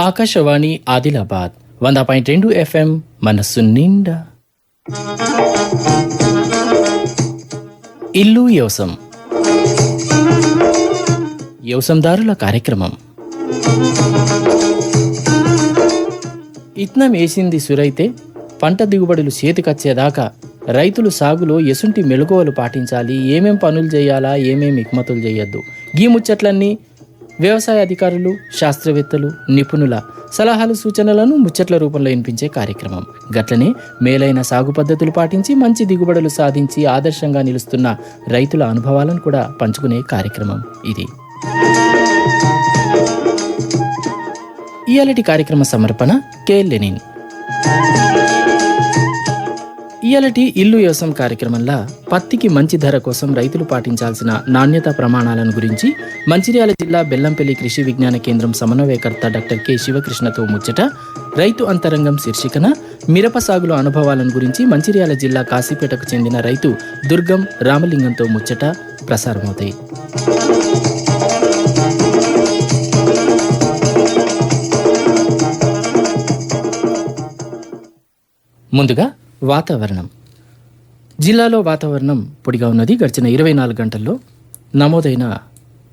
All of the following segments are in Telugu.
ఆకాశవాణి ఆదిలాబాద్ వంద పాయింట్ రెండు ఎఫ్ఎం మనస్సు నిండా. ఇల్లు యవసం. యవసందారుల కార్యక్రమం. ఇత్నం వేసింది సురైతే పంట దిగుబడులు చేతికొచ్చేదాకా రైతులు సాగులో ఎసుంటి మెలకువలు పాటించాలి ఏమేం పనులు చేయాలా ఏమేం ఇక్మతులు చేయొద్దు. గీ ముచ్చట్లన్నీ వ్యవసాయ అధికారులు శాస్త్రవేత్తలు నిపుణుల సలహాలు సూచనలను ముచ్చట్ల రూపంలో వినిపించే కార్యక్రమం. గట్లనే మేలైన సాగు పద్ధతులు పాటించి మంచి దిగుబడులు సాధించి ఆదర్శంగా నిలుస్తున్న రైతుల అనుభవాలను కూడా పంచుకునే కార్యక్రమం ఇది. ఇయాలటి కార్యక్రమ సమర్పణ కె లెనిన్. ఇయలటి ఇల్లు వ్యవసాయం కార్యక్రమంలో పత్తికి మంచి ధర కోసం రైతులు పాటించాల్సిన నాణ్యత ప్రమాణాలను గురించి మంచిర్యాల జిల్లా బెల్లంపల్లి కృషి విజ్ఞాన కేంద్రం సమన్వయకర్త డాక్టర్ కె శివకృష్ణతో ముచ్చట రైతు అంతరంగం శీర్షికన మిరప సాగులో అనుభవాలను గురించి మంచిర్యాల జిల్లా కాశీపేటకు చెందిన రైతు దుర్గం రామలింగంతో ముచ్చట ప్రసారమవుతాయి. ముందుగా వాతావరణం. జిల్లాలో వాతావరణం పొడిగా ఉన్నది. గడిచిన ఇరవై నాలుగు గంటల్లో నమోదైన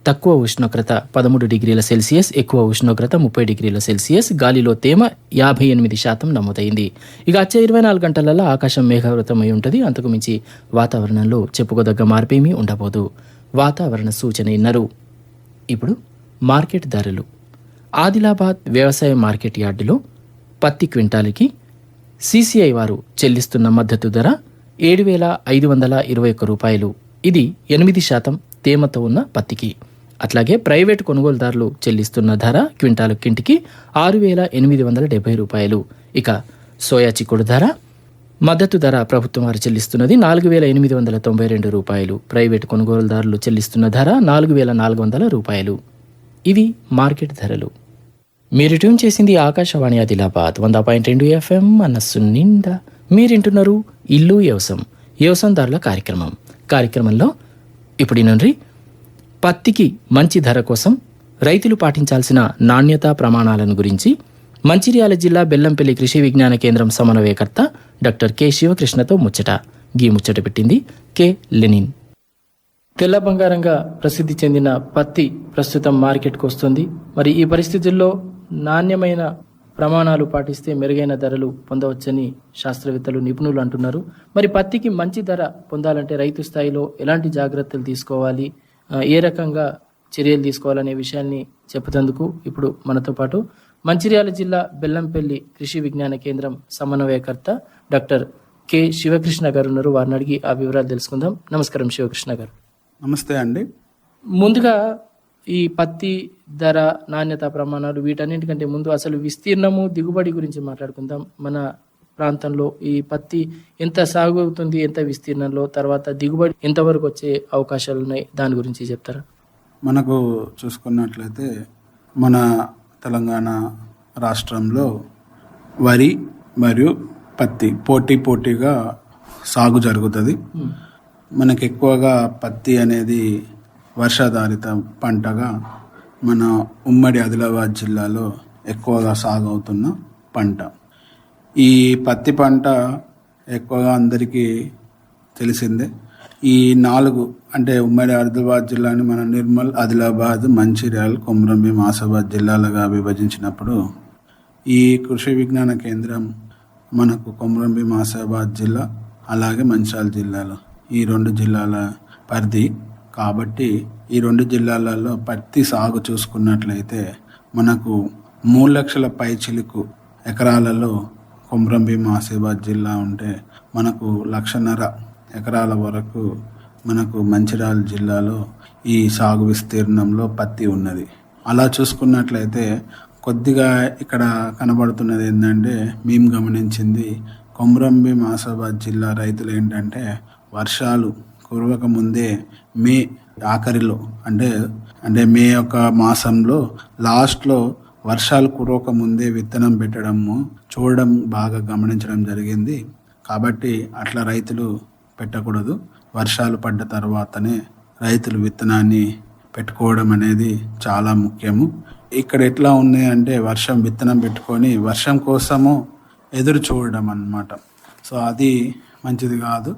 తక్కువ ఉష్ణోగ్రత పదమూడు డిగ్రీల సెల్సియస్ ఎక్కువ ఉష్ణోగ్రత ముప్పై డిగ్రీల సెల్సియస్. గాలిలో తేమ యాభై ఎనిమిది శాతం నమోదైంది. ఇక వచ్చే ఇరవై నాలుగు గంటలలో ఆకాశం మేఘావృతమై ఉంటుంది. అంతకుమించి వాతావరణంలో చెప్పుకోదగ్గ మార్పేమీ ఉండబోదు. వాతావరణ సూచన ఇన్నరు. ఇప్పుడు మార్కెట్ ధరలు. ఆదిలాబాద్ వ్యవసాయ మార్కెట్ యార్డులో పత్తి క్వింటాలకి సీసీఐ వారు చెల్లిస్తున్న మద్దతు ధర ఏడు వేల ఐదు వందల ఇరవై ఒక్క రూపాయలు. ఇది ఎనిమిది శాతం తేమతో ఉన్న పత్తికి. అట్లాగే ప్రైవేటు కొనుగోలుదారులు చెల్లిస్తున్న ధర క్వింటాలు కింటికి ఆరు వేల ఎనిమిది వందల డెబ్బై రూపాయలు. ఇక సోయా చిక్కుడు ధర మద్దతు ధర ప్రభుత్వం వారు చెల్లిస్తున్నది నాలుగు వేల ఎనిమిది వందల తొంభై రెండు రూపాయలు. ప్రైవేటు కొనుగోలుదారులు చెల్లిస్తున్న ధర నాలుగు వేల నాలుగు వందల రూపాయలు. ఇవి మార్కెట్ ధరలు. మీరు ట్యూన్ చేసింది ఆకాశవాణి ఆదిలాబాద్ వంద పాయింట్ రెండు ఎఫ్ఎం మనస్సు నిండా. మీరింటున్నారు ఇల్లు వ్యవసం వ్యవసందారుల కార్యక్రమం. కార్యక్రమంలో ఇప్పుడు నుండి పత్తికి మంచి ధర కోసం రైతులు పాటించాల్సిన నాణ్యత ప్రమాణాలను గురించి మంచిర్యాల జిల్లా బెల్లంపల్లి కృషి విజ్ఞాన కేంద్రం సమన్వయకర్త డాక్టర్ కె శివకృష్ణతో ముచ్చట. గీ ముచ్చట పెట్టింది కె లెనిన్. తెల్ల బంగారంగా ప్రసిద్ధి చెందిన పత్తి ప్రస్తుతం మార్కెట్కు వస్తుంది. మరి ఈ పరిస్థితుల్లో నాణ్యమైన ప్రమాణాలు పాటిస్తే మెరుగైన ధరలు పొందవచ్చని శాస్త్రవేత్తలు నిపుణులు అంటున్నారు. మరి పత్తికి మంచి ధర పొందాలంటే రైతు స్థాయిలో ఎలాంటి జాగ్రత్తలు తీసుకోవాలి? ఏ రకంగా చర్యలు తీసుకోవాలనే విషయాన్ని చెప్పుతందుకు ఇప్పుడు మనతో పాటు మంచిర్యాల జిల్లా బెల్లంపల్లి కృషి విజ్ఞాన కేంద్రం సమన్వయకర్త డాక్టర్ కె శివకృష్ణ గారు ఉన్నారు. వారిని అడిగి ఆ వివరాలు తెలుసుకుందాం. నమస్కారం శివకృష్ణ గారు. నమస్తే అండి. ముందుగా ఈ పత్తి ధర నాణ్యత ప్రమాణాలు వీటన్నిటికంటే ముందు అసలు విస్తీర్ణము దిగుబడి గురించి మాట్లాడుకుందాం. మన ప్రాంతంలో ఈ పత్తి ఎంత సాగు అవుతుంది ఎంత విస్తీర్ణంలో తర్వాత దిగుబడి ఎంతవరకు వచ్చే అవకాశాలు ఉన్నాయి దాని గురించి చెప్తారా? మనకు చూసుకున్నట్లయితే మన తెలంగాణ రాష్ట్రంలో వరి మరియు పత్తి పోటీ పోటీగా సాగు జరుగుతుంది. మనకి ఎక్కువగా పత్తి అనేది వర్షాధారిత పంటగా మన ఉమ్మడి ఆదిలాబాద్ జిల్లాలో ఎక్కువగా సాగు అవుతున్న పంట. ఈ పత్తి పంట ఎక్కువగా అందరికీ తెలిసిందే. ఈ నాలుగు అంటే ఉమ్మడి ఆదిలాబాద్ జిల్లాని మన నిర్మల్ ఆదిలాబాద్ మంచిర్యాల కొమరంభీం ఆసాబాద్ జిల్లాలుగా విభజించినప్పుడు ఈ కృషి విజ్ఞాన కేంద్రం మనకు కొమరంభీం ఆసాబాద్ జిల్లా అలాగే మంచిర్యాల జిల్లాలో ఈ రెండు జిల్లాల పరిధి కాబట్టి ఈ రెండు జిల్లాలలో పత్తి సాగు చూసుకున్నట్లయితే మనకు మూడు లక్షల పై చిలుకు ఎకరాలలో కొమరంభీం ఆసిఫాబాద్ జిల్లా ఉంటే మనకు లక్షన్నర ఎకరాల వరకు మనకు మంచిర్యాల జిల్లాలో ఈ సాగు విస్తీర్ణంలో పత్తి ఉన్నది. అలా చూసుకున్నట్లయితే కొద్దిగా ఇక్కడ కనబడుతున్నది ఏంటంటే మేము గమనించింది కొమరంభీం ఆసిఫాబాద్ జిల్లా రైతులు ఏంటంటే వర్షాలు కురవక ముందే మే ఆఖరిలో అంటే అంటే మే యొక్క మాసంలో లాస్ట్లో వర్షాలు కురవక ముందే విత్తనం పెట్టడము చూడడం బాగా గమనించడం జరిగింది. కాబట్టి అట్లా రైతులు పెట్టకూడదు. వర్షాలు పడ్డ తర్వాతనే రైతులు విత్తనాన్ని పెట్టుకోవడం అనేది చాలా ముఖ్యము. ఇక్కడ ఎట్లా ఉన్నాయి అంటే వర్షం విత్తనం పెట్టుకొని వర్షం కోసము ఎదురు చూడడం అన్నమాట. సో అది మంచిది కాదు.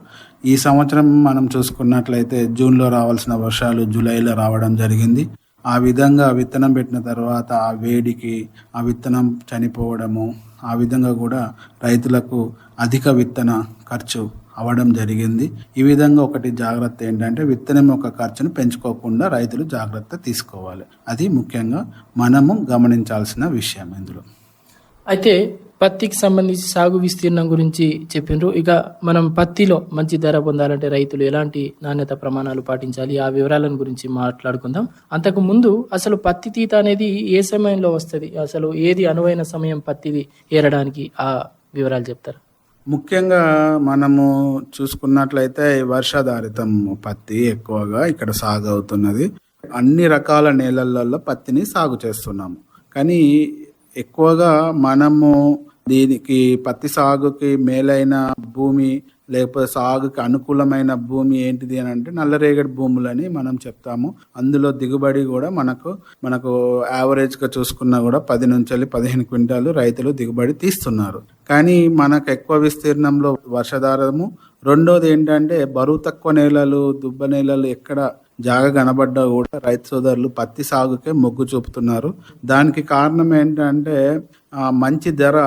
ఈ సంవత్సరం మనం చూసుకున్నట్లయితే జూన్లో రావాల్సిన వర్షాలు జూలైలో రావడం జరిగింది. ఆ విధంగా విత్తనం పెట్టిన తర్వాత ఆ వేడికి ఆ విత్తనం చనిపోవడము ఆ విధంగా కూడా రైతులకు అధిక విత్తన ఖర్చు అవ్వడం జరిగింది. ఈ విధంగా ఒకటి జాగ్రత్త ఏంటంటే విత్తనం యొక్క ఖర్చును పెంచుకోకుండా రైతులు జాగ్రత్త తీసుకోవాలి. అది ముఖ్యంగా మనము గమనించాల్సిన విషయం ఇందులో. అయితే పత్తికి సంబంధించి సాగు విస్తీర్ణం గురించి చెప్పిండ్రు. ఇక మనం పత్తిలో మంచి ధర పొందాలంటే రైతులు ఎలాంటి నాణ్యత ప్రమాణాలు పాటించాలి? ఆ వివరాలను గురించి మాట్లాడుకుందాం. అంతకు ముందు అసలు పత్తి తీత అనేది ఏ సమయంలో వస్తుంది? అసలు ఏది అనువైన సమయం పత్తిది ఏరడానికి? ఆ వివరాలు చెప్తారు? ముఖ్యంగా మనము చూసుకున్నట్లయితే వర్షాధారితం పత్తి ఎక్కువగా ఇక్కడ సాగు అవుతున్నది అన్ని రకాల నేలలలో పత్తిని సాగు చేస్తున్నాము. కానీ ఎక్కువగా మనము దీనికి పత్తి సాగుకి మేలైన భూమి లేకపోతే సాగుకి అనుకూలమైన భూమి ఏంటిది అని అంటే నల్లరేగడి భూములని మనం చెప్తాము. అందులో దిగుబడి కూడా మనకు మనకు యావరేజ్గా చూసుకున్నా కూడా పది నుంచి వెళ్ళి పదిహేను క్వింటాలు రైతులు దిగుబడి తీస్తున్నారు. కానీ మనకు ఎక్కువ విస్తీర్ణంలో వర్షాధారము. రెండోది ఏంటంటే బరువు తక్కువ నేలలు దుబ్బ నేలలు ఎక్కడ జాగ కనబడ్డా కూడా రైతు సోదరులు పత్తి సాగుకే మొగ్గు చూపుతున్నారు. దానికి కారణం ఏంటంటే మంచి ధర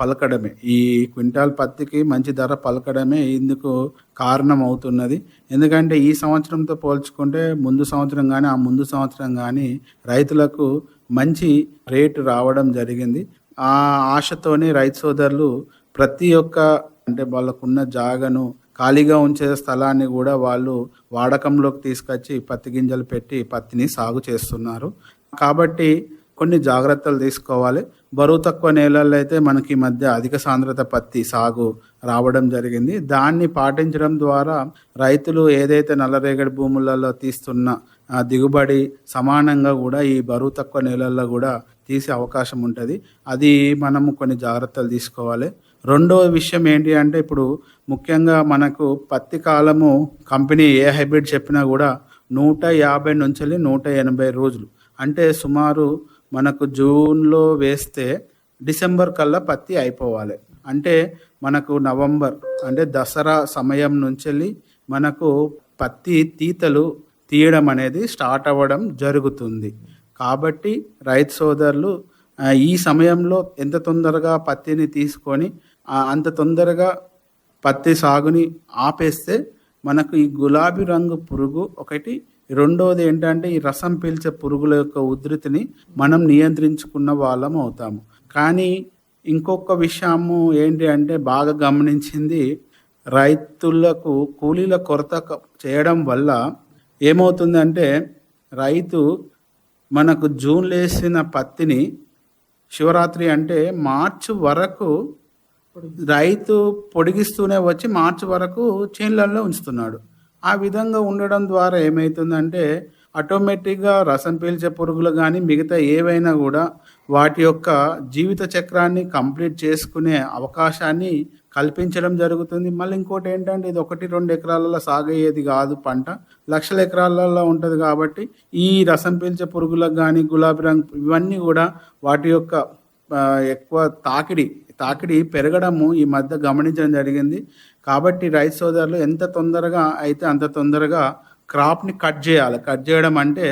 పలకడమే. ఈ క్వింటాల్ పత్తికి మంచి ధర పలకడమే ఇందుకు కారణం అవుతున్నది ఎందుకంటే ఈ సంవత్సరంతో పోల్చుకుంటే ముందు సంవత్సరం కానీ ఆ ముందు సంవత్సరం కానీ రైతులకు మంచి రేటు రావడం జరిగింది. ఆ ఆశతోనే రైతు సోదరులు ప్రతి ఒక్క అంటే వాళ్ళకున్న జాగను ఖాళీగా ఉంచే స్థలాన్ని కూడా వాళ్ళు వాడకంలోకి తీసుకొచ్చి పత్తి గింజలు పెట్టి పత్తిని సాగు చేస్తున్నారు. కాబట్టి కొన్ని జాగ్రత్తలు తీసుకోవాలి. బరువు తక్కువ నేలల్లో అయితే మనకి ఈ మధ్య అధిక సాంద్రత పత్తి సాగు రావడం జరిగింది. దాన్ని పాటించడం ద్వారా రైతులు ఏదైతే నల్లరేగడి భూములలో తీస్తున్న దిగుబడి సమానంగా కూడా ఈ బరువు తక్కువ నేలల్లో కూడా తీసే అవకాశం ఉంటుంది. అది మనము కొన్ని జాగ్రత్తలు తీసుకోవాలి. రెండవ విషయం ఏంటి అంటే ఇప్పుడు ముఖ్యంగా మనకు పత్తి కాలము కంపెనీ ఏ హైబ్రిడ్ చెప్పినా కూడా నూట యాభై నుంచి నూట ఎనభై రోజులు. అంటే సుమారు మనకు జూన్లో వేస్తే డిసెంబర్ కల్లా పత్తి అయిపోవాలి. అంటే మనకు నవంబర్ అంటే దసరా సమయం నుంచి మనకు పత్తి తీతలు తీయడం అనేది స్టార్ట్ అవ్వడం జరుగుతుంది. కాబట్టి రైతు సోదరులు ఈ సమయంలో ఎంత తొందరగా పత్తిని తీసుకొని అంత తొందరగా పత్తి సాగుని ఆపేస్తే మనకు ఈ గులాబీ రంగు పురుగు ఒకటి రెండోది ఏంటంటే ఈ రసం పీల్చే పురుగుల యొక్క ఉధృతిని మనం నియంత్రించుకున్న వాళ్ళం అవుతాము. కానీ ఇంకొక విషయము ఏంటి అంటే బాగా గమనించింది రైతులకు కూలీల కొరత చేయడం వల్ల ఏమవుతుందంటే రైతు మనకు జూన్ లేసిన పత్తిని శివరాత్రి అంటే మార్చి వరకు రైతు పొడిగిస్తూనే వచ్చి మార్చి వరకు చేన్లలో ఉంచుతున్నాడు. ఆ విధంగా ఉండడం ద్వారా ఏమవుతుందంటే ఆటోమేటిక్గా రసం పీల్చే పురుగులు కానీ మిగతా ఏవైనా కూడా వాటి యొక్క జీవిత చక్రాన్ని కంప్లీట్ చేసుకునే అవకాశాన్ని కల్పించడం జరుగుతుంది. మళ్ళీ ఇంకోటి ఏంటంటే ఇది ఒకటి రెండు ఎకరాలలో సాగయ్యేది కాదు పంట. లక్షల ఎకరాలలో ఉంటుంది కాబట్టి ఈ రసం పీల్చే పురుగులకు కానీ గులాబీ రంగు ఇవన్నీ కూడా వాటి యొక్క ఎక్కువ తాకిడి తాకిడి పెరగడము ఈ మధ్య గమనించడం జరిగింది. కాబట్టి రైతు సోదరులు ఎంత తొందరగా అయితే అంత తొందరగా క్రాప్ని కట్ చేయాలి. కట్ చేయడం అంటే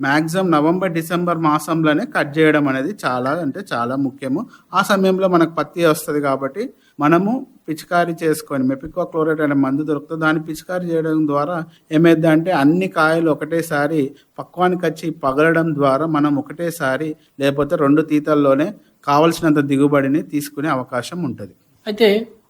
మ్యాక్సిమం నవంబర్ డిసెంబర్ మాసంలోనే కట్ చేయడం అనేది చాలా అంటే చాలా ముఖ్యము. ఆ సమయంలో మనకు పత్తి వస్తుంది కాబట్టి మనము పిచికారీ చేసుకొని మెపికో క్లోరైడ్ అనే మందు దొరుకుతుంది. దాన్ని పిచికారీ చేయడం ద్వారా ఏమైందంటే అన్ని కాయలు ఒకటేసారి పక్వానికి వచ్చి పగలడం ద్వారా మనం ఒకటేసారి లేకపోతే రెండు తీతల్లోనే కావలసినంత దిగుబడిని తీసుకునే అవకాశం ఉంటుంది. అయితే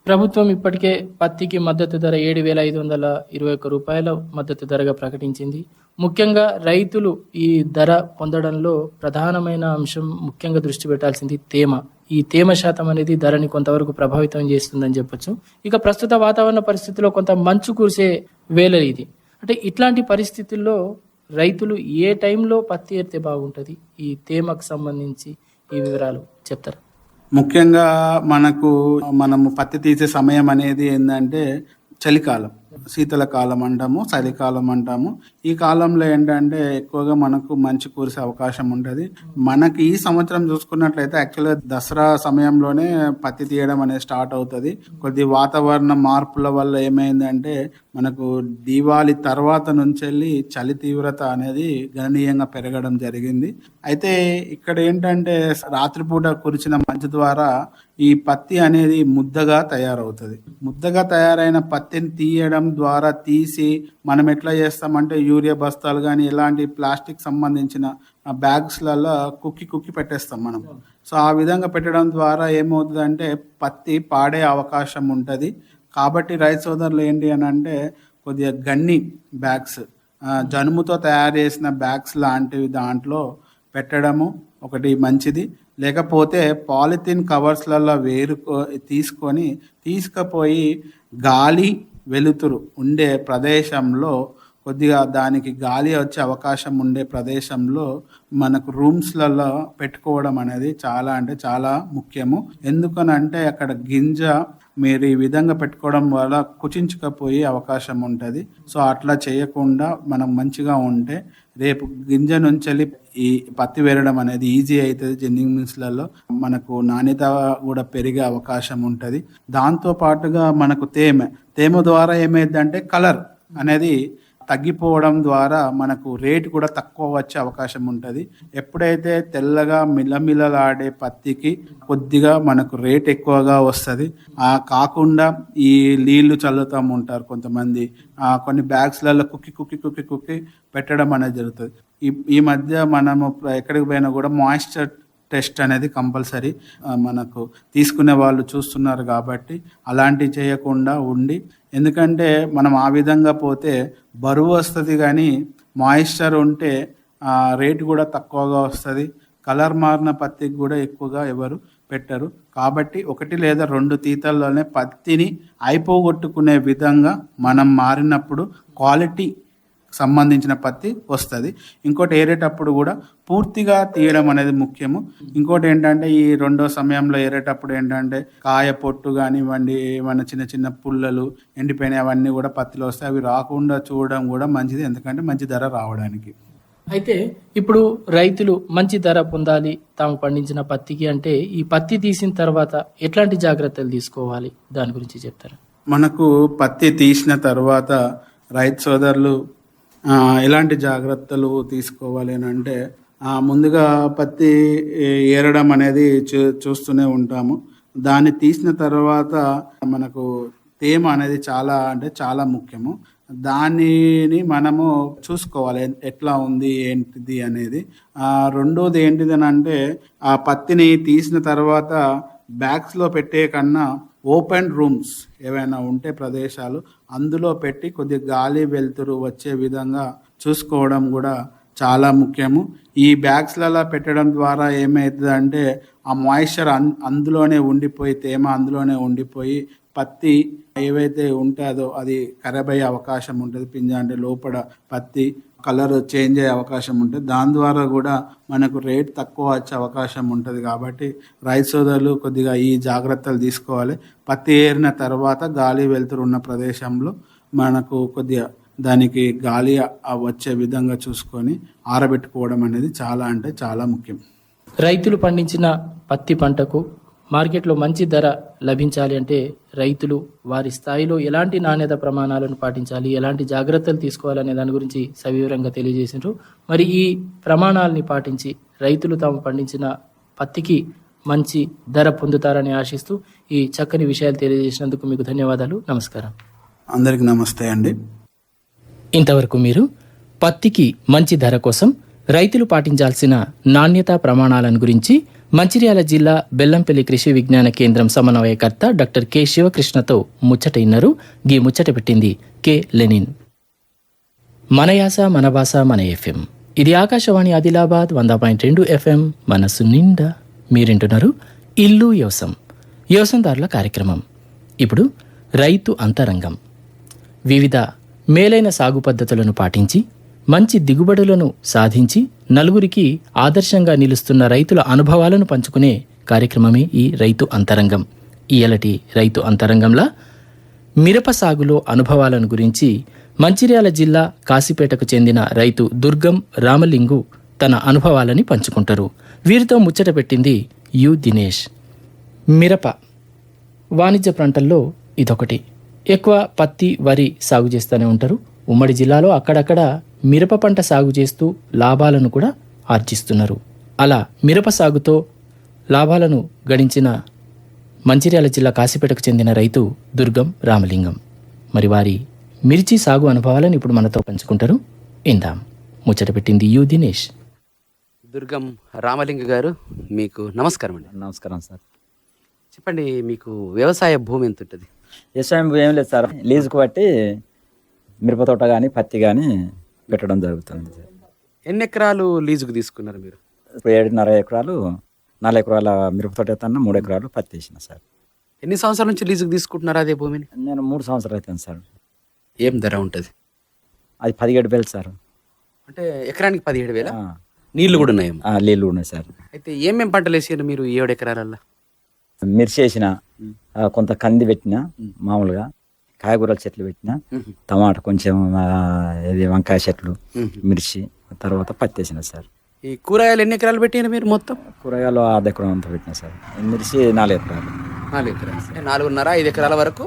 ప్రభుత్వం ఇప్పటికే పత్తికి మద్దతు ధర ఏడు వేల ఐదు వందల ఇరవై ఒక్క రూపాయల మద్దతు ధరగా ప్రకటించింది. ముఖ్యంగా రైతులు ఈ ధర పొందడంలో ప్రధానమైన అంశం ముఖ్యంగా దృష్టి పెట్టాల్సింది తేమ. ఈ తేమ శాతం అనేది ధరని కొంతవరకు ప్రభావితం చేస్తుందని చెప్పొచ్చు. ఇక ప్రస్తుత వాతావరణ పరిస్థితుల్లో కొంత మంచు కురిసే వేళ ఇది. అంటే ఇట్లాంటి పరిస్థితుల్లో రైతులు ఏ టైంలో పత్తి ఏరితే బాగుంటుంది? ఈ తేమకు సంబంధించి ఈ వివరాలు చెప్తారు. ముఖ్యంగా మనకు మనము పత్తి తీసే సమయం అనేది ఏంటంటే చలికాలం. శీతల కాలం అంటాము చలికాలం అంటాము. ఈ కాలంలో ఏంటంటే ఎక్కువగా మనకు మంచి కురిసే అవకాశం ఉంటుంది. మనకి ఈ సంవత్సరం చూసుకున్నట్లయితే యాక్చువల్గా దసరా సమయంలోనే పత్తి తీయడం అనేది స్టార్ట్ అవుతుంది. కొద్ది వాతావరణ మార్పుల వల్ల ఏమైందంటే మనకు దీవాళి తర్వాత నుంచి వెళ్ళి చలి తీవ్రత అనేది గణనీయంగా పెరగడం జరిగింది. అయితే ఇక్కడ ఏంటంటే రాత్రిపూట కురిచిన మంచు ద్వారా ఈ పత్తి అనేది ముద్దగా తయారవుతుంది. ముద్దగా తయారైన పత్తిని తీయడం ద్వారా తీసి మనం ఎట్లా చేస్తామంటే యూరియా బస్తాలు కానీ ఇలాంటి ప్లాస్టిక్ సంబంధించిన బ్యాగ్స్లలో కుక్కి కుక్కి పెట్టేస్తాం మనం. సో ఆ విధంగా పెట్టడం ద్వారా ఏమవుతుందంటే పత్తి పాడే అవకాశం ఉంటుంది. కాబట్టి రైతు సోదరులు ఏంటి అని అంటే కొద్దిగా గన్ని బ్యాగ్స్ జనుముతో తయారు చేసిన బ్యాగ్స్ లాంటివి దాంట్లో పెట్టడము ఒకటి మంచిది. లేకపోతే పాలిథిన్ కవర్స్లలో వేరు తీసుకొని తీసుకుపోయి గాలి వెలుతురు ఉండే ప్రదేశంలో కొద్దిగా దానికి గాలి వచ్చే అవకాశం ఉండే ప్రదేశంలో మనకు రూమ్స్లలో పెట్టుకోవడం అనేది చాలా అంటే చాలా ముఖ్యము. ఎందుకనంటే అక్కడ గింజ మీరు ఈ విధంగా పెట్టుకోవడం వల్ల కుచించకపోయే అవకాశం ఉంటుంది. సో అట్లా చేయకుండా మనం మంచిగా ఉంటే రేపు గింజ నుంచి ఈ పత్తి వేరడం అనేది ఈజీ అవుతుంది జెన్నింగ్ మిల్స్లలో. మనకు నాణ్యత కూడా పెరిగే అవకాశం ఉంటుంది. దాంతో పాటుగా మనకు తేమ తేమ ద్వారా ఏమైందంటే కలర్ అనేది తగ్గిపోవడం ద్వారా మనకు రేటు కూడా తక్కువ వచ్చే అవకాశం ఉంటుంది. ఎప్పుడైతే తెల్లగా మిలమిలలాడే పత్తికి కొద్దిగా మనకు రేట్ ఎక్కువగా వస్తుంది ఆ కాకుండా ఈ నీళ్ళు చల్లుతూ ఉంటారు కొంతమంది. ఆ కొన్ని బ్యాగ్స్లలో కుక్కి కుక్కి కుక్కి కుక్కి పెట్టడం అనేది జరుగుతుంది. ఈ ఈ మధ్య మనము ఎక్కడికి పోయినా కూడా మాయిశ్చర్ టెస్ట్ అనేది కంపల్సరీ మనకు తీసుకునే వాళ్ళు చూస్తున్నారు కాబట్టి అలాంటివి చేయకుండా ఉండి ఎందుకంటే మనం ఆ విధంగా పోతే బరువు వస్తుంది కానీ మాయిశ్చర్ ఉంటే రేటు కూడా తక్కువగా వస్తుంది. కలర్ మారిన పత్తికి కూడా ఎక్కువగా ఎవరు పెట్టరు. కాబట్టి ఒకటి లేదా రెండు తీతల్లోనే పత్తిని అయిపోగొట్టుకునే విధంగా మనం మారినప్పుడు క్వాలిటీ సంబంధించిన పత్తి వస్తుంది. ఇంకోటి ఏరేటప్పుడు కూడా పూర్తిగా తీయడం అనేది ముఖ్యము. ఇంకోటి ఏంటంటే ఈ రెండో సమయంలో ఏరేటప్పుడు ఏంటంటే కాయ పొట్టు కానివ్వండి ఏమైనా చిన్న చిన్న పుల్లలు ఎండిపోయినాయి అవన్నీ కూడా పత్తిలో వస్తాయి. అవి రాకుండా చూడడం కూడా మంచిది. ఎందుకంటే మంచి ధర రావడానికి. అయితే ఇప్పుడు రైతులు మంచి ధర పొందాలి తాము పండించిన పత్తికి అంటే ఈ పత్తి తీసిన తర్వాత ఎట్లాంటి జాగ్రత్తలు తీసుకోవాలి? దాని గురించి చెప్తారు? మనకు పత్తి తీసిన తర్వాత రైతు సోదరులు ఎలాంటి జాగ్రత్తలు తీసుకోవాలి అని అంటే ముందుగా పత్తి ఏరడం అనేది చూ చూస్తూనే ఉంటాము. దాన్ని తీసిన తర్వాత మనకు తేమ అనేది చాలా అంటే చాలా ముఖ్యము. దానిని మనము చూసుకోవాలి ఎట్లా ఉంది ఏంటిది అనేది. రెండోది ఏంటిది అని అంటే ఆ పత్తిని తీసిన తర్వాత బ్యాగ్స్లో పెట్టే కన్నా ఓపెన్ రూమ్స్ ఏవైనా ఉంటే ప్రదేశాలు అందులో పెట్టి కొద్దిగా గాలి వెలుతురు వచ్చే విధంగా చూసుకోవడం కూడా చాలా ముఖ్యము. ఈ బ్యాగ్స్లలో పెట్టడం ద్వారా ఏమవుతుంది అంటే ఆ మాయిశ్చర్ అన్ అందులోనే ఉండిపోయి తేమ అందులోనే ఉండిపోయి పత్తి ఏవైతే ఉంటుందో అది ఖరాబ్ అయ్యే అవకాశం ఉంటుంది. పింజ అంటే లోపల పత్తి కలర్ చేంజ్ అయ్యే అవకాశం ఉంటుంది దాని ద్వారా కూడా మనకు రేట్ తక్కువ వచ్చే అవకాశం ఉంటుంది. కాబట్టి రైతు సోదరులు కొద్దిగా ఈ జాగ్రత్తలు తీసుకోవాలి. పత్తి ఏరిన తర్వాత గాలి వెలుతురు ఉన్న ప్రదేశంలో మనకు కొద్దిగా దానికి గాలి వచ్చే విధంగా చూసుకొని ఆరబెట్టుకోవడం అనేది చాలా అంటే చాలా ముఖ్యం. రైతులు పండించిన పత్తి పంటకు మార్కెట్లో మంచి ధర లభించాలి అంటే రైతులు వారి స్థాయిలో ఎలాంటి నాణ్యత ప్రమాణాలను పాటించాలి ఎలాంటి జాగ్రత్తలు తీసుకోవాలనే దాని గురించి సవివరంగా తెలియజేసిండ్రు. మరి ఈ ప్రమాణాలని పాటించి రైతులు తాము పండించిన పత్తికి మంచి ధర పొందుతారని ఆశిస్తూ ఈ చక్కని విషయాలు తెలియజేసినందుకు మీకు ధన్యవాదాలు. నమస్కారం. అందరికీ నమస్తే అండి. ఇంతవరకు మీరు పత్తికి మంచి ధర కోసం రైతులు పాటించాల్సిన నాణ్యతా ప్రమాణాలను గురించి మంచిర్యాల జిల్లా బెల్లంపల్లి కృషి విజ్ఞాన కేంద్రం సమన్వయకర్త డాక్టర్ కె శివకృష్ణతో ముచ్చట ఇన్నారు. గీ ముచ్చట పెట్టింది కె లెనిన్. మన యాస మన భాష మన ఎఫ్ఎం. ఇది ఆకాశవాణి ఆదిలాబాద్ వంద పాయింట్ రెండు ఎఫ్ఎం. మనసు నిండా మీరింటున్నారు ఇల్లు వ్యవసం వ్యవసందారుల కార్యక్రమం. ఇప్పుడు రైతు అంతరంగం. వివిధ మేలైన సాగు పద్ధతులను పాటించి మంచి దిగుబడులను సాధించి నలుగురికి ఆదర్శంగా నిలుస్తున్న రైతుల అనుభవాలను పంచుకునే కార్యక్రమమే ఈ రైతు అంతరంగం. ఇయలటి రైతు అంతరంగంలా మిరప సాగులో అనుభవాలను గురించి మంచిర్యాల జిల్లా కాశీపేటకు చెందిన రైతు దుర్గం రామలింగు తన అనుభవాలని పంచుకుంటారు. వీరితో ముచ్చట పెట్టింది యు దినేష్. మిరప వాణిజ్య ప్రాంతంలో ఇదొకటి. ఎక్కువ పత్తి వరి సాగు చేస్తూనే ఉంటారు. ఉమ్మడి జిల్లాలో అక్కడక్కడ మిరప పంట సాగు చేస్తూ లాభాలను కూడా ఆర్జిస్తున్నారు. అలా మిరప సాగుతో లాభాలను గడించిన మంచిర్యాల జిల్లా కాశీపేటకు చెందిన రైతు దుర్గం రామలింగం. మరి వారి మిర్చి సాగు అనుభవాలను ఇప్పుడు మనతో పంచుకుంటారు. ఇందాం ముచ్చట పెట్టింది యు దినేష్. దుర్గం రామలింగ గారు మీకు నమస్కారం అండి. నమస్కారం సార్. చెప్పండి మీకు వ్యవసాయ భూమి ఎంత ఉంటుంది వ్యవసాయం ఏం లేదు సార్. లీజుకు బట్టి మిరప తోట కానీ పత్తి కానీ పెట్టడం జరుగుతుంది. సార్ ఎన్ని ఎకరాలు లీజుకు తీసుకున్నారు మీరు? ఏడున్నర ఎకరాలు నాలుగు ఎకరాల మిరప తోట ఎత్తాను మూడు ఎకరాలు పత్తి వేసిన సార్. ఎన్ని సంవత్సరాల నుంచి లీజుకు తీసుకుంటున్నారు అదే భూమిని? నేను మూడు సంవత్సరాలు అవుతాను సార్. ఏం ధర ఉంటుంది? అది పదిహేడు వేలు సార్. అంటే ఎకరానికి పదిహేడు వేల? ఆ, నీళ్ళు కూడా ఉన్నాయేమో ఆ, నీళ్ళు ఉన్నాయి సార్. అయితే ఏమేం పంటలు వేసారు మీరు ఏడు ఎకరాలల్లో? మిర్చి వేసిన కొంత కంది పెట్టిన మామూలుగా. కాయగూరల చెట్లు పెట్టిన టమాటా కొంచెం ఇది వంకాయ చెట్లు మిర్చి తర్వాత పత్తి వేసిన సార్. ఈ కూరగాయలు ఎన్ని ఎకరాలు పెట్టారు మీరు మొత్తం? కూరగాయలు అర్ధ ఎకరం అంతా పెట్టిన సార్. మిర్చి నాలుగు ఎకరాలు. నాలుగు ఎకరాలు. నాలుగున్నర ఐదు ఎకరాల వరకు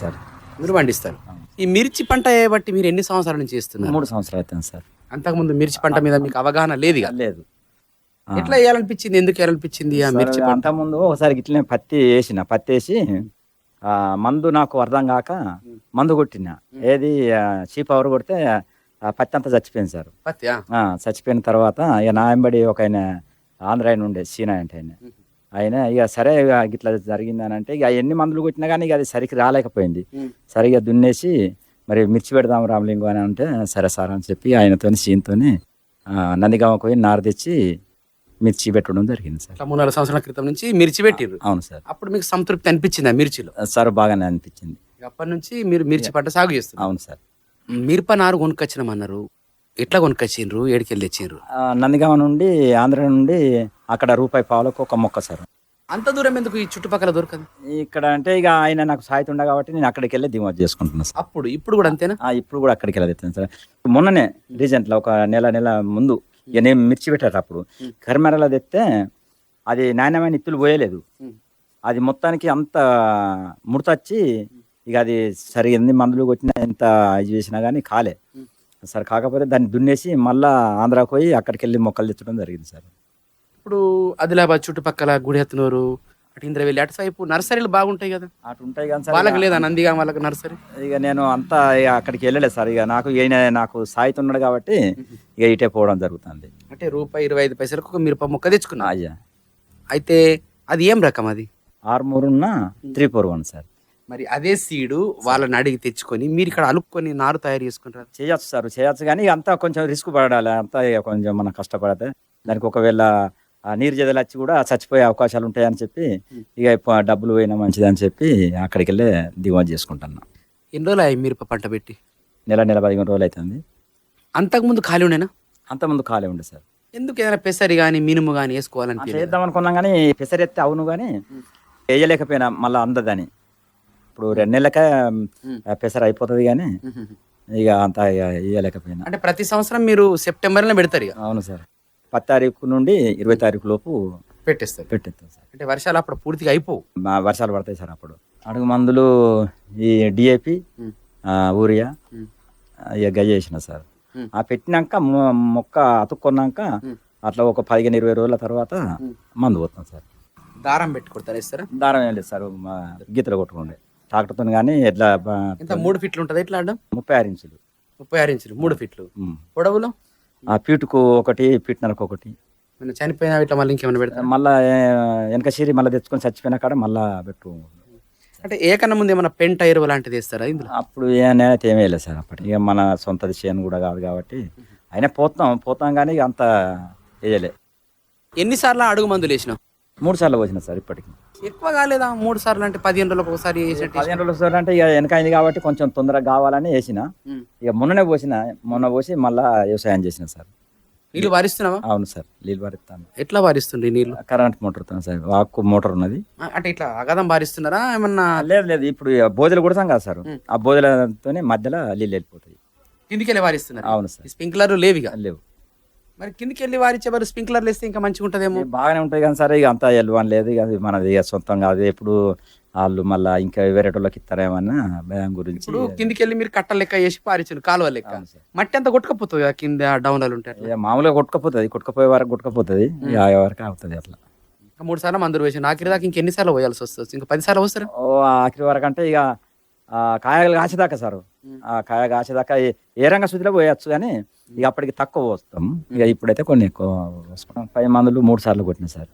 సార్. మీరు పండిస్తారు. ఈ మిర్చి పంట బట్టి మీరు ఎన్ని సంవత్సరాల నుంచి చేస్తున్నారు? మూడు సంవత్సరాలు అవుతాను సార్. అంతకుముందు మిర్చి పంట మీద మీకు అవగాహన లేదు. లేదు. ఎట్లా వేయాలనిపించింది? ఎందుకు వేయాలనిపించింది ఆ మిర్చి పంట? అంతకుముందు ఒకసారి ఇట్లనే పత్తి వేసిన పత్తి వేసి మందు నాకు అర్థం కాక మందు కొట్టిన. ఏది చీప్ అవర్ కొడితే పత్తి అంతా చచ్చిపోయింది సార్. చచ్చిపోయిన తర్వాత ఇక నా వెంబడి ఒక ఆయన ఆంధ్ర ఆయన ఉండే సీనా అంటే ఆయన. ఆయన ఇక సరే ఇక ఇట్లా జరిగిందని అంటే ఇక ఎన్ని మందులు కొట్టినా కానీ ఇక అది సరికి రాలేకపోయింది. సరిగా దున్నేసి మరి మిర్చి పెడదాం రామలింగు అని అంటే సరే సార్ అని చెప్పి ఆయనతో సీన్తో నందిగామకు పోయి నార తెచ్చి మిర్చి పెట్టడం జరిగింది సార్. మూడు నాలుగు సంవత్సరాల క్రితం నుంచి మిర్చి పెట్టిర్రు అవును సార్. అప్పుడు మీకు సంతృప్తి అనిపించింది మిర్చిలో? సార్ బాగానే అనిపించింది. అప్పటి నుంచి మీరు మిర్చి పంట సాగు చేస్తున్నారు. అవును సార్. మిరప నారు కొనుక్కొచ్చినామన్నారు. ఎట్లా కొనుక్కొచ్చిండ్రు? ఏడికెళ్ళి తెచ్చిండ్రు? నందిగామ నుండి ఆంధ్ర నుండి అక్కడ రూపాయి పావులకు ఒక మొక్క సార్. అంత దూరం ఎందుకు ఈ చుట్టుపక్కల దొరకదు? ఇక్కడ అంటే ఇక ఆయన నాకు సాయితీ ఉండ కాబట్టి నేను అక్కడికి వెళ్ళి దిగుమతి చేసుకుంటున్నాను సార్. అప్పుడు ఇప్పుడు కూడా అంతేనా? ఇప్పుడు కూడా అక్కడికి వెళ్ళి సార్. మొన్ననే రీసెంట్లో ఒక నెల నెల ముందు ఇక నేను మిర్చి పెట్టారు అప్పుడు. కరిమెరలో తెస్తే అది నాణ్యమైన ఇత్తులు పోయలేదు. అది మొత్తానికి అంత ముడతచ్చి ఇక అది సరిగింది మందులు కొట్టినా ఎంత ఇది చేసినా కానీ కాలే. సార్ కాకపోతే దాన్ని దున్నేసి మళ్ళా ఆంధ్రాకి పోయి అక్కడికి వెళ్ళి మొక్కలు తెచ్చడం జరిగింది సార్. ఇప్పుడు ఆదిలాబాద్ చుట్టుపక్కల గుడిహత్నూరు అటు ఇంద్రవెల్లి అటు వైపు నర్సరీలు బాగుంటాయి కదా. అటు ఉంటాయి కానీ సార్ వాళ్ళకి లేదా నందిగా వాళ్ళకి నర్సరీ? ఇక నేను అంతా ఇక అక్కడికి వెళ్ళలేదు సార్. ఇక నాకు ఈయన నాకు సాయితీ ఉన్నాడు కాబట్టి ఇక ఇటే పోవడం జరుగుతుంది. అంటే రూపాయి ఇరవై ఐదు పైసలకు ఒక మిరప మొక్క తెచ్చుకున్నా? అయ్యా. అయితే అది ఏం రకం అది? ఆర్మూరున్న త్రీ ఫోర్ వన్ సార్. మరి అదే సీడు వాళ్ళని అడిగి తెచ్చుకొని మీరు ఇక్కడ అలుక్కొని నారు తయారు చేసుకుంటారు? చేయొచ్చు సార్ చేయొచ్చు కానీ అంతా కొంచెం రిస్క్ పడాలి. అంతా ఇక కొంచెం మనం కష్టపడితే దానికి ఒకవేళ నీరు జదలు వచ్చి కూడా చచ్చిపోయే అవకాశాలు ఉంటాయని చెప్పి ఇక డబ్బులు పోయినా మంచిదని చెప్పి అక్కడికి వెళ్ళి దిగుమతి చేసుకుంటున్నా. ఎన్ని రోజులు అయ్యి మిరప పంట పెట్టి? నెల నెల పదిహేను రోజులు అవుతుంది అంతకుముందు ఖాళీ ఉండేనా? అంతకుముందు ఖాళీ ఉండే సార్. ఎందుకు ఏదైనా పెసరి కానీ మినుము కానీ వేసుకోవాలని చేద్దాం అనుకున్నాం కానీ పెసరెత్తే అవును కానీ వేయలేకపోయినా మళ్ళీ అందదని. ఇప్పుడు రెండు నెలలకే పెసర అయిపోతుంది కానీ ఇక అంత ఇక వేయలేకపోయినా అంటే ప్రతి సంవత్సరం మీరు సెప్టెంబర్లో పెడతారు ఇక? అవును సార్. పది తారీఖు నుండి ఇరవై తారీఖు లోపు పెట్టేస్తారు. పెట్టేస్తాం సార్. అంటే వర్షాలు అప్పుడు పూర్తిగా అయిపోవు. మా వర్షాలు పడతాయి సార్ అప్పుడు. అడుగు మందులు ఈ డిఏపి ఊరియా ఇక గయ్య వేసిన సార్. ఆ పెట్టినాక మొక్క అతుక్కున్నాక అట్లా ఒక పదిహేను ఇరవై రోజుల తర్వాత మందు పోతాం సార్. దారం పెట్టి కొడతారు ఇస్తారా దారం ఏం లేదు సార్ గీతలు కొట్టుకోండి. ట్రాక్టర్తో కానీ ఎట్లా మూడు ఫీట్లు ఉంటుంది ఎట్లా ముప్పై ఆరు ఇంచులు. ముప్పై ఆరు ఇంచులు మూడు ఫీట్లు. పొడవులో? ఆ పీటుకు ఒకటి పీటునరకు ఒకటి. చనిపోయిన ఇట్లా మళ్ళీ ఇంకేమైనా పెడతారు? మళ్ళా వెనక చీరి మళ్ళీ తెచ్చుకొని చచ్చిపోయిన కాడ మళ్ళా పెట్టు. అంటే ఏ కన్నా ముందు ఏమైనా పెంట ఎరువు లాంటిది వేస్తారా ఇందులో? అప్పుడు ఏమైతే ఏమీ లేదు సార్ అప్పటి ఇక మన సొంతది చేను కూడా కాదు కాబట్టి. అయినా పోతాం పోతాం కానీ ఇక అంత వేయలే. ఎన్నిసార్లు అడుగు మందులు వేసినావు? మూడు సార్లు పోసిన సార్ ఇప్పటికి. ఎక్కువ కాలేదా? మూడు సార్లు అంటే పదిహేను రోజులకు ఒకసారి పదిహేను రోజులు సార్ అంటే ఇక వెనక అయింది కాబట్టి కొంచెం తొందరగా కావాలని వేసిన. ఇక మొన్ననే పోసిన మొన్న పోసి మళ్ళా వ్యవసాయం చేసిన సార్. నీళ్ళు వారిస్తున్నావా? అవును సార్ నీళ్ళు పారిస్తాను ఎట్లా వారిస్తుండ్రు ఈ నీళ్ళు కరెంట్ మోటార్ సార్ వాక్కు మోటార్ ఉన్నది. అంటే ఇట్లా అగాధం వారిస్తున్నారా? ఏమన్నా లేదు లేదు ఇప్పుడు బోధలు కొడతాం కదా సార్. ఆ బోధలతోనే మధ్యలో నీళ్ళు వెళ్ళిపోతాయి. కిందికి వెళ్ళి వారిస్తున్నారు. అవును సార్. స్ప్రింక్లర్ లేవిగా? లేవు. మరి కిందికి వెళ్ళి వారిచ్చే వారు స్ప్రింక్లర్లు వేస్తే ఇంకా మంచిగా ఉంటదేమో? బాగానే ఉంటాయి కానీ సరే ఇక అంతా ఎల్వని లేదు ఇక అది మనది ఇక సొంతం కాదు. ఎప్పుడు వాళ్ళు మళ్ళీ ఇంకా వేరే వాళ్ళకి ఇస్తారేమన్నా భయం గురించి? ఇప్పుడు కిందికి వెళ్ళి మీరు కట్ట లెక్క వేసి పారించారు కాలువ లెక్క. మట్టి అంతా కొట్టుకపోతుంది కదా కింద డౌన్లు ఉంటాయి మామూలుగా కొట్టుకపోతుంది కొట్టుకపోయే వరకు కొట్టుకపోతుంది ఇక ఆ వరకు అవుతుంది అట్లా. ఇంకా మూడు సార్లు మందులు వేసి ఆఖరి దాకా ఇంకెన్ని సార్లు పోయాల్సి వస్తుంది? ఇంకా పది సార్లు వస్తారా ఓ ఆఖరి వరకు అంటే ఇక కాయలు కాసేదాకా సార్. ఆ కాయ కాసేదాకా ఏ- రంగ శుద్ధిలో పోయచ్చు కానీ ఇక అప్పటికి తక్కువ పోస్తాం. ఇక ఇప్పుడైతే కొన్ని ఎక్కువ పోసుకుంటాం పై మందులు మూడు సార్లు కొట్టిన సార్.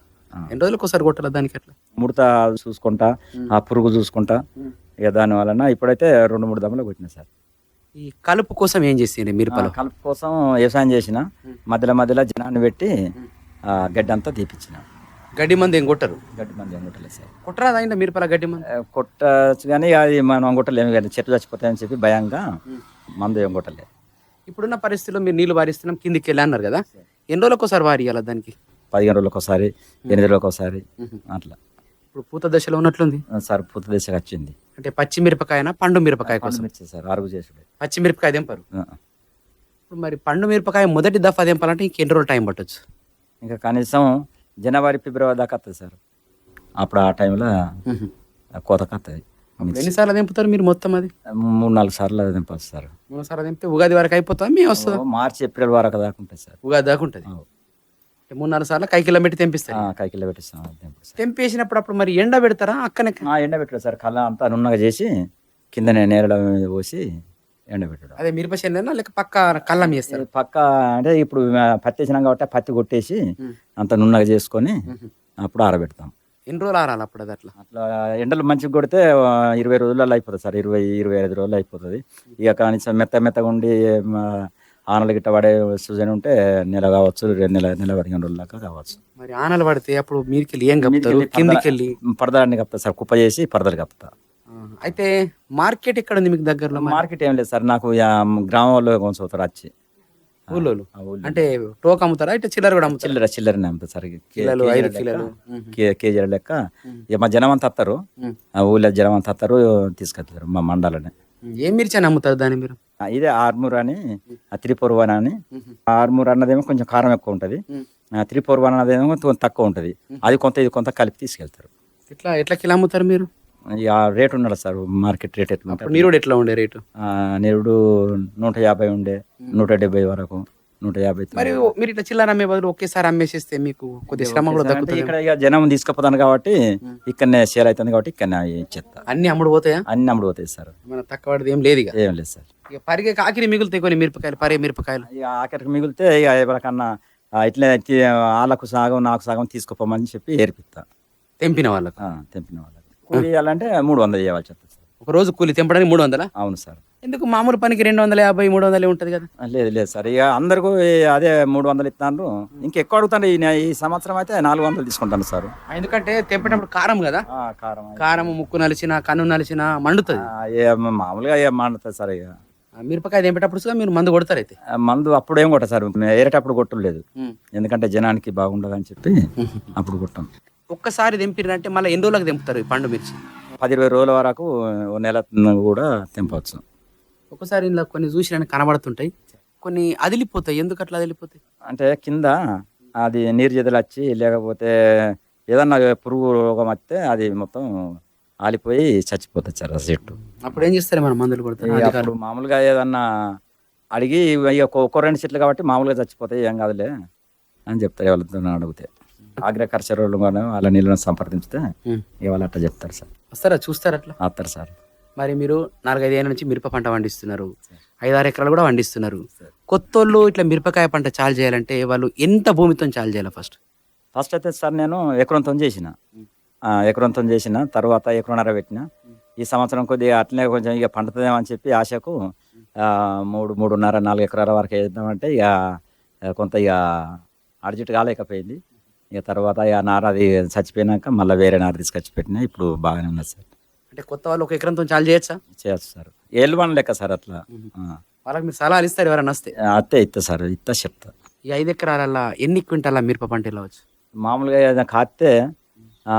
ఎన్ని రోజులకు ఒకసారి కొట్టాలి దానికి అట్లా? ముడత చూసుకుంటా ఆ పురుగు చూసుకుంటా. ఇక దాని వలన ఇప్పుడైతే రెండు మూడు దమ్ములు కొట్టిన సార్. ఈ కలుపు కోసం ఏం చేసింది మిరపలో ఆ, కలుపు కోసం వ్యవసాయం చేసిన. మధ్యలో మధ్యలో జనాన్ని పెట్టి ఆ, గడ్డి అంతా తీపిచ్చిన. గడ్డి మంది ఏం కొట్టరు? గడ్డి మంది ఏం కొట్టలేదు సార్. కొట్టరా అయిందా మిరపల గడ్డి మంది? కొట్టచ్చు కానీ అది మనం కొట్టలేము కానీ చెట్లు చచ్చిపోతాయని చెప్పి భయంగా మందు ఏం కొట్టలేదు. ఇప్పుడున్న పరిస్థితిలో మీరు నీళ్ళు వారిస్తున్నాం కిందికి వెళ్ళి అన్నారు కదా. ఎన్ని రోజులకు ఒకసారి వారియాలి దానికి? పదిహేను రోజులకు ఒకసారి ఎనిమిది రోజులకు ఒకసారి అట్లా. ఇప్పుడు పూత దశలో ఉన్నట్లుంది? సార్ పూత దశకు వచ్చింది. అంటే పచ్చి మిరపకాయనా పండు మిరపకాయ కోసం? సార్ అరుగు చేసుడే. పచ్చి మిరపకాయ తెంపరు? ఆ. ఇప్పుడు మరి పండు మిరపకాయ మొదటి దఫా తెంపాలంటే ఇంకెన్ని రోజులు టైం పట్టొచ్చు? ఇంకా కనీసం జనవరి ఫిబ్రవరి దాకా వస్తుంది సార్. అప్పుడు ఆ టైంలో కోతకు వస్తుంది ఎన్నిసార్లు తెంపుతారు మీరు మొత్తం అది? మూడు నాలుగు సార్లు దింపచ్చు సార్. మూడు సార్లు తెంపితే ఉగాది వరకు అయిపోతా మీ వస్తుందా? మార్చి ఏప్రిల్ వరకు దాకా ఉంటుంది సార్. ఉగాది దాకా ఉంటుంది? మూడు నాలుగు సార్లు కైకిలో పెట్టి తెంపిస్తారు. ఆ, కైకిల్లో పెట్టిస్తాం తెంపేసినప్పుడు అప్పుడు మరి ఎండ పెడతారా? అక్కనే ఆ, ఎండబెట్టడు సార్. కళ్ళ అంతా నున్నగా చేసి కిందనే నేరడ పోసి ఎండబెట్టడం. అదే మిరప చేనులేనా లేక పక్క కళ్ళం చేస్తారు? పక్క అంటే ఇప్పుడు పత్తి వేసినాం కాబట్టి పత్తి కొట్టేసి అంత నున్నగా చేసుకొని అప్పుడు ఆరబెడతాం. ఎన్ని రోజులు ఆరాలి అప్పుడు అది అట్లా? అట్లా ఎండలు మంచిగా కొడితే ఇరవై రోజులలో అయిపోతుంది సార్. ఇరవై ఇరవై ఐదు రోజులు అయిపోతుంది. ఇక కనీసం మెత్త మెత్తగా ఉండి ఆనలు గిట్ట పడే సూజన్ ఉంటే నెల కావచ్చు రెండు నెల నెల పదిహేను రోజుల దాకా కావచ్చు. మరి ఆనలు పడితే అప్పుడు మీదికి ఏం కప్పుతారు? కిందికి వెళ్ళి పరదాన్ని కప్తా సార్. కుప్ప చేసి పరదలు కప్తా అయితే మార్కెట్ ఎక్కడ ఉంది మీకు దగ్గరలో మరి? మార్కెట్ ఏం లేదు సార్ నాకు గ్రామంలో కొంచెం అవుతారు వచ్చి ఊళ్ళోలు. అంటే టోక్ అమ్ముతారా? ఇట్లా చిల్లర కూడా అమ్ముతారు? చిల్లర చిల్లరనే అమ్ముతా సార్ కిలోలు, కేజీల ఐదు లెక్క, కిలోలు. కే- కేజీల లెక్క. ఇక మా జనం అంతా వస్తారు ఆ ఊళ్ళో జనం అంతా వస్తారు తీసుకెళ్తారు మా మండలని ఏం మిర్చి అని అమ్ముతారు దాన్ని మీరు? ఇదే ఆర్మూర్ అని త్రిపూర్వన్ అని. ఆర్మూర్ అన్నదేమో కొంచెం కారం ఎక్కువ ఉంటుంది. త్రిపూర్వన్ అన్నదేమో కొంచెం తక్కువ ఉంటుంది. అది కొంత ఇది కొంత కలిపి తీసుకెళ్తారు. ఎట్లా ఎట్లా కిలో అమ్ముతారు మీరు? రేట్ ఉన్నాడు సార్ మార్కెట్ రేట్ ఎట్లా ఉంటుంది అప్పుడు. నీరు ఎట్లా ఉండే రేటు? నేరుడు నూట యాభై ఉండే నూట డెబ్బై వరకు నూట యాభై మరి మీరు ఇట్లా చిల్లర అమ్మే బదులు ఒకేసారి అమ్మేసేస్తే మీకు కొద్ది శ్రమ కూడా దక్కుతుంది ఇక్కడ ఇక జనం తీసుకుపోతాను కాబట్టి ఇక్కడనే సేల్ అవుతుంది కాబట్టి ఇక్కడనే ఇచ్చేస్తా అన్ని అమ్ముడు పోతాయా? అన్ని అమ్ముడు పోతాయి సార్. మన తక్కువ ఏం లేదు ఇక. ఏం లేదు సార్. ఇక పరిగే ఆఖరి మిగులుతాయి కొన్ని మిరపకాయలు పరే మిరపకాయలు. ఇక ఆఖరికి మిగిలితే ఇక ఎవరికన్నా ఇట్లే వాళ్ళకు సగం నాకు సగం తీసుకుపోమని చెప్పి ఏర్పిస్తా తెంపిన వాళ్ళకు. తెంపిన వాళ్ళకి. కూలి ఇవ్వాలంటే మూడు వందలు ఇవ్వాల్సి వస్తుంది సార్. ఒక రోజు కూలి తెంపడానికి మూడు వందలా? అవును సార్. ఎందుకు మామూలు పనికి రెండు వందల యాభై మూడు వందలే ఉంటుంది కదా? లేదు లేదు సార్. ఇక అందరికీ అదే మూడు వందలు ఇస్తాను ఇంకెక్కువ అడుగుతాను ఈ ఈ సంవత్సరం అయితే నాలుగు వందలు తీసుకుంటాను సార్. ఎందుకంటే తెంపేటప్పుడు కారం కదా? ఆ, కారం. కారం ముక్కు నలిచిన కన్ను నలిచిన మండుతుంది. ఆ, ఏ మామూలుగా ఏం మాడుతుంది సార్ ఇక. ఆ మిరపకాయ తెంపేటప్పుడు కూడా మీరు మందు కొడతారు అయితే. ఆ, మందు అప్పుడు ఏం కొట్ట సార్. ఏరేటప్పుడు కొట్టలేదు ఎందుకంటే జనానికి బాగుండదని చెప్పి అప్పుడు కొట్టాం. ఒక్కసారి తెంపిరంటే మళ్ళీ ఎన్ని రోజులకు తెంపుతారు ఈ పండు మిర్చి? పది ఇరవై రోజుల వరకు నెల కూడా తెంపవచ్చు. ఒక్కసారి ఇందులో కొన్ని చూసిరని కనబడుతుంటాయి. కొన్ని అదిలిపోతాయి. ఎందుకు అట్లా అదిలిపోతాయి? అంటే కింద అది నీరు జదలు వచ్చి లేకపోతే ఏదన్నా పురుగు రోగం వస్తే అది మొత్తం ఆలిపోయి చచ్చిపోతుంది సార్ చెట్టు. అప్పుడు ఏం చేస్తారు మన మందులు కొడతారు? మామూలుగా ఏదన్నా అడిగి ఒక్కో రెండు చెట్లు కాబట్టి మామూలుగా చచ్చిపోతాయి. ఏం కాదులే అని చెప్తారు ఎవరితో అడిగితే. అగ్రికల్చర్ వాళ్ళు కానీ వాళ్ళ నీళ్ళని సంప్రదించితే ఇక వాళ్ళు అట్లా చెప్తారు సార్. వస్తారా? చూస్తారు అట్లా? వస్తారు సార్. మరి మీరు నాలుగైదు ఏళ్ళ నుంచి మిరప పంట పండిస్తున్నారు. ఐదారు ఎకరాలు కూడా పండిస్తున్నారు. కొత్తోళ్ళు ఇట్లా మిరపకాయ పంట చాలు చేయాలంటే వాళ్ళు ఎంత భూమితో చాలు చేయాలి ఫస్ట్? ఫస్ట్ అయితే సార్ నేను ఎకరంతో చేసిన. ఎకరంతో చేసిన తర్వాత ఎకరన్నర పెట్టిన. ఈ సంవత్సరం కొద్దిగా అట్లనే కొంచెం ఇక పండుతుందేమో అని చెప్పి ఆశకు మూడు మూడున్నర నాలుగు ఎకరాల వరకు వేద్దామంటే ఇక కొంత ఇక అర్జెంట్ కాలేకపోయింది. ఇక తర్వాత ఇక నార అది చచ్చిపోయినాక మళ్ళీ వేరే నార తీసుకొచ్చి పెట్టినా ఇప్పుడు బాగానే ఉన్నది సార్. అంటే కొత్త వాళ్ళు ఒక ఎకరంతో చాలు చేయొచ్చా? చేయొచ్చు సార్ ఏళ్ళు వన్ లెక్క సార్ అట్లా. ఆ. వాళ్ళకి మీరు సలహాలు ఇస్తారు ఎవరైనా వస్తే? అత్తే ఇస్తా సార్ ఇస్తా చెప్తా. ఈ ఐదు ఎకరాలల్లో ఎన్ని క్వింటాల మిరప పంట వెళ్ళవచ్చు మామూలుగా ఏదైనా కాస్తే ఆ,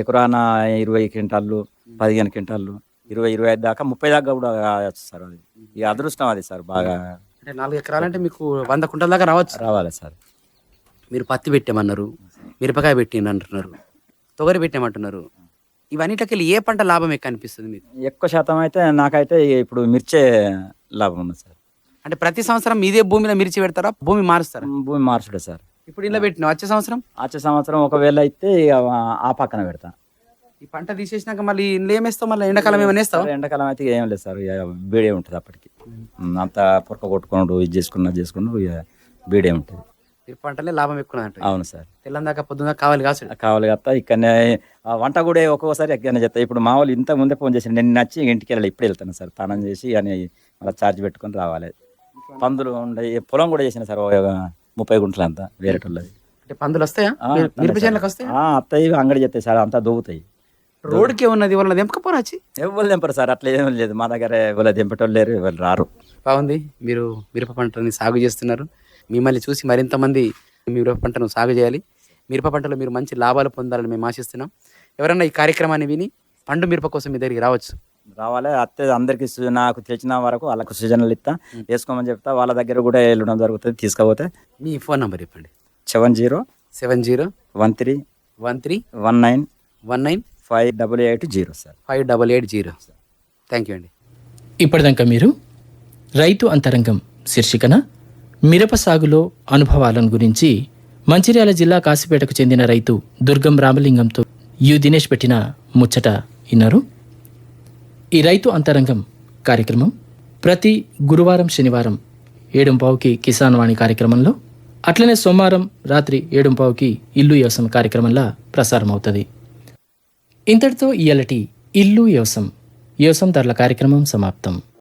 ఎకరాన ఇరవై క్వింటాళ్ళు పదిహేను క్వింటాళ్ళు ఇరవై ఇరవై ఐదు దాకా ముప్పై దాకా కూడా కావచ్చు సార్ అది. ఇక అదృష్టం అది సార్ బాగా. అంటే నాలుగు ఎకరాలంటే మీకు వంద కుంటల దాకా రావచ్చు. రావాలి సార్. మీరు పత్తి పెట్టామన్నారు మిరపకాయ పెట్టిండు అంటున్నారు తొగరి పెట్టామంటున్నారు ఇవన్నిటికెళ్ళి ఏ పంట లాభం ఎక్కువ అనిపిస్తుంది మీకు? ఎక్కువ శాతం అయితే నాకైతే ఇప్పుడు మిర్చే లాభం ఉంది సార్. అంటే ప్రతి సంవత్సరం ఇదే భూమిలో మిర్చి పెడతారా? భూమి మారుస్తారా? భూమి మార్చుడే సార్. ఇప్పుడు ఇలా పెట్టిన వచ్చే సంవత్సరం? వచ్చే సంవత్సరం ఒకవేళ అయితే ఇక ఆ పక్కన పెడతా. ఈ పంట తీసేసినాక మళ్ళీ ఇంట్లో ఏమేస్తావు మళ్ళీ ఎండాకాలం ఏమైనా వేస్తావు? ఎండాకాలం అయితే ఏం లేదు సార్ ఇక బీడే ఉంటుంది అప్పటికి. అంత పురక కొట్టుకున్నాడు ఇది చేసుకున్నా చేసుకున్నాడు ఇక బీడే ఉంటుంది. పంటలే లాభం ఎక్కువ అవును సార్. తెల్లం దాకా పొద్దున్న కావాలి కాసు కావాలి కదా ఇక్కడనే ఆ వంట కూడా ఒక్కొక్కసారి ఎక్కడనే చేస్తా. ఇప్పుడు మా వాళ్ళు ఇంత ముందే ఫోన్ చేసి నేను నచ్చి ఇంటికి వెళ్ళాలి ఇప్పుడు వెళ్తాను సార్. స్నానం చేసి అని మళ్ళీ ఛార్జ్ పెట్టుకొని రావాలి. పందులు ఉండే పొలం కూడా చేసిన సార్ ముప్పై గుంటలు అంతా వేరేటోళ్ళది. అంటే పందులు వస్తాయా? అత్తయ్య అంగడి చేస్తాయి సార్ అంతా దొవుతాయి. రోడ్కే ఉన్నది వాళ్ళని తెంపకపోరా వచ్చి ఎవరు తెంపరు సార్ అట్లా ఏం లేదు. మా దగ్గర ఎవరు తెంపేటోళ్ళు లేరు ఎవరు రారు. బాగుంది. మీరు మిరప పంటని సాగు చేస్తున్నారు. మిమ్మల్ని చూసి మరింత మంది మీ మిరప పంటను సాగు చేయాలి. మిరప పంటలో మీరు మంచి లాభాలు పొందాలని మేము ఆశిస్తున్నాం. ఎవరన్నా ఈ కార్యక్రమాన్ని విని పండు మిరప కోసం మీ దగ్గరికి రావచ్చు. రావాలి అత్తే అందరికి సు- నాకు తెలిసిన వరకు వాళ్ళకు సూచనలు ఇస్తా. వేసుకోమని చెప్తా వాళ్ళ దగ్గర కూడా వెళ్ళడం జరుగుతుంది తీసుకపోతే. మీ ఫోన్ నంబర్ చెప్పండి. Seven zero seven zero one three one three one nine one nine five double eight zero sir. Five double eight zero. Thank you అండి. ఇప్పటిదాకా మీరు రైతు అంతరంగం శీర్షికన మిరప సాగులో అనుభవాలను గురించి మంచిర్యాల జిల్లా కాసిపేటకు చెందిన రైతు దుర్గం రామలింగంతో యు దినేష్ పెట్టిన ముచ్చట విన్నారు. ఈ రైతు అంతరంగం కార్యక్రమం ప్రతి గురువారం శనివారం ఏడుంపావుకి కిసాన్ వాణి కార్యక్రమంలో అట్లనే సోమవారం రాత్రి ఏడుంపావుకి ఇల్లు వ్యవసాయం కార్యక్రమంలా ప్రసారం అవుతుంది ఇంతటితో ఇయలటి ఇల్లు వ్యవసాయం వ్యవసాయం ధరల కార్యక్రమం సమాప్తం.